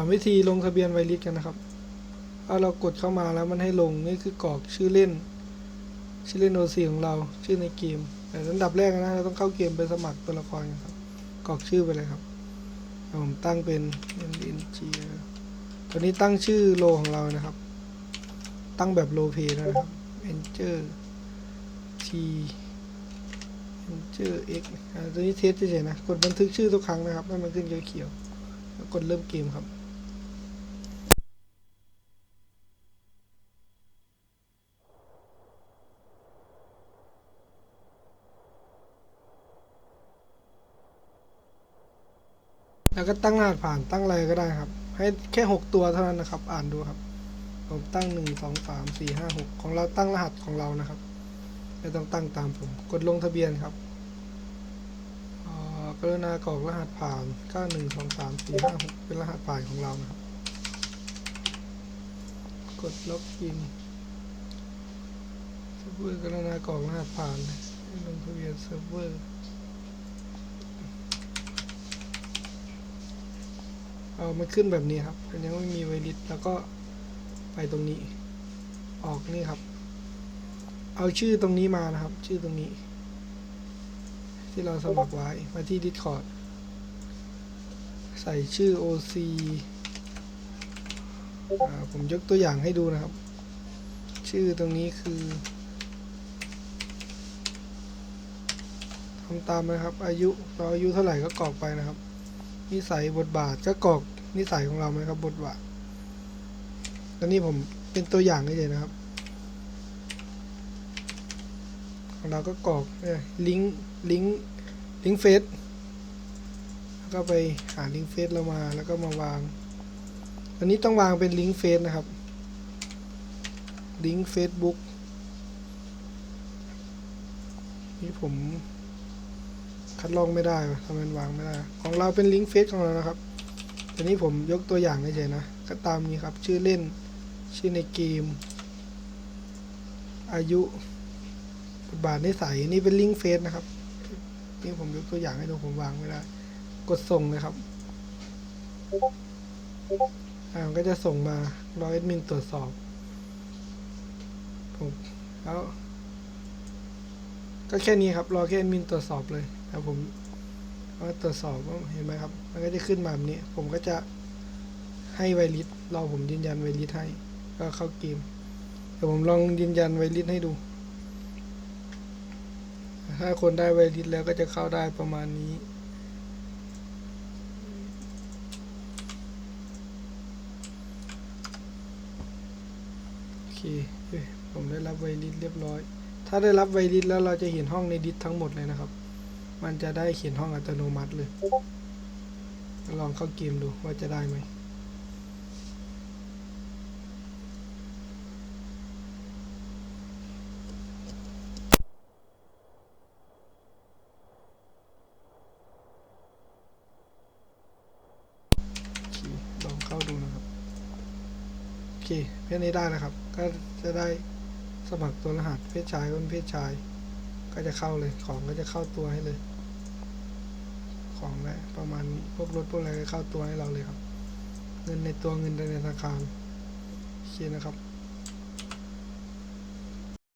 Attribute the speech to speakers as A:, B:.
A: อนวิธีลงทะเบียนไวริสกันนะครับถ้าเรากดเข้ามาแล้วมันให้ลงนี่คือกรอกชื่อเล่น ชื่อเล่นโอซีของเราชื่อในเกมแต่อันดับแรกนะเราต้องเข้าเกมไปสมัครตัวละครกันครับกรอกชื่อไปเลยครับผมตั้งเป็น NNG นะครับตัวนี้ตั้งชื่อโลของเรานะครับ ตั้งแบบโลเพนะครับ Enter T Enter X อ่าตัวนี้เทสเฉยๆนะ กดบันทึกชื่อทุกครั้งนะครับ ให้มันขึ้นเขียวๆแล้วกดเริ่มเกมครับ แล้วก็ตั้งรหัสผ่านตั้งอะไรก็ได้ครับ ให้แค่ 6 ตัวเท่านั้นนะครับ อ่านดูครับ ผมตั้ง 1 2 3 4 5 6 ของเราตั้งรหัสของเรานะครับ ไม่ต้องตั้งตามผม กดลงทะเบียนครับอ่อกรุณากรอกรหัสผ่าน 9 1 2 3 4 5 6 เป็นรหัสผ่านของเรานะครับ กดล็อกอินเซิร์ฟเวอร์กรุณากรอกรหัสผ่านลงทะเบียนเซิร์ฟเวอร์ เอามันขึ้นแบบนี้ครับมันยังไม่มีไวริสแล้วก็ไปตรงนี้ ออกนี่ครับ เอาชื่อตรงนี้มานะครับ ชื่อตรงนี้ ที่เราสมัครไว้มาที่ Discord ใส่ชื่อ OC อผมยกตัวอย่างให้ดูนะครับ ชื่อตรงนี้คือทำตามนะครับ อายุเราอายุเท่าไหร่ก็กรอกไปนะครับ นิสัยบทบาทก็กรอกนิสัยของเราไหมครับ บทบาทตอนนี้ผมเป็นตัวอย่างเฉยนะครับ ของเราก็กรอกลิงก์ลิงก์ลิงก์เฟซแล้วก็ไปหาลิงก์เฟซเรามาแล้วก็มาวางอันนี้ต้องวางเป็นลิงก์เฟซนะครับลิงก์เฟซบุ๊กนี่ผม คัดลอกไม่ได้ทำไมมันวางไม่ได้ ของเราเป็นลิงก์เฟซของเรานะครับทีนี้ผมยกตัวอย่างเฉยๆนะ ก็ตามนี้ครับ ชื่อเล่น ชื่อในเกม อายุบทบาทนิสัยนี่เป็นลิงก์เฟซนะครับ นี่ผมยกตัวอย่างให้ดูผมวางไม่ได้ กดส่งเลยครับอ่ามันก็จะส่งมารอแอดมินตรวจสอบผมแล้ว ก็แค่นี้ครับรอแค่มินตรวจสอบเลยแล้วผมก็ตรวจสอบเห็นไหมครับ มันก็จะขึ้นมาแบบนี้ ผมก็จะให้ไวริสรอผมยืนยันไวริสให้ ก็เข้าเกมเดี๋ยวผมลองยืนยันไวริสให้ดู ถ้าคนได้ไวริสแล้วก็จะเข้าได้ประมาณนี้โอเคผมได้รับไวริสเรียบร้อย ถ้าได้รับไวริสแล้วเราจะเห็นห้องในดิสทั้งหมดเลยนะครับ มันจะได้เขียนห้องอัตโนมัติเลย ลองเข้าเกมดูว่าจะได้ไหมลองเข้าดูนะครับ โอเคเพศนี้ได้นะครับ ก็จะได้ สมัครตัวรหัสเพศชายก็เป็นเพศชาย ก็จะเข้าเลยของก็จะเข้าตัวให้เลย ของแหละประมาณนี้พวกรถพวกอะไรก็เข้าตัวให้เราเลยครับ เงินในตัวเงินในธนาคารโอเคนะครับ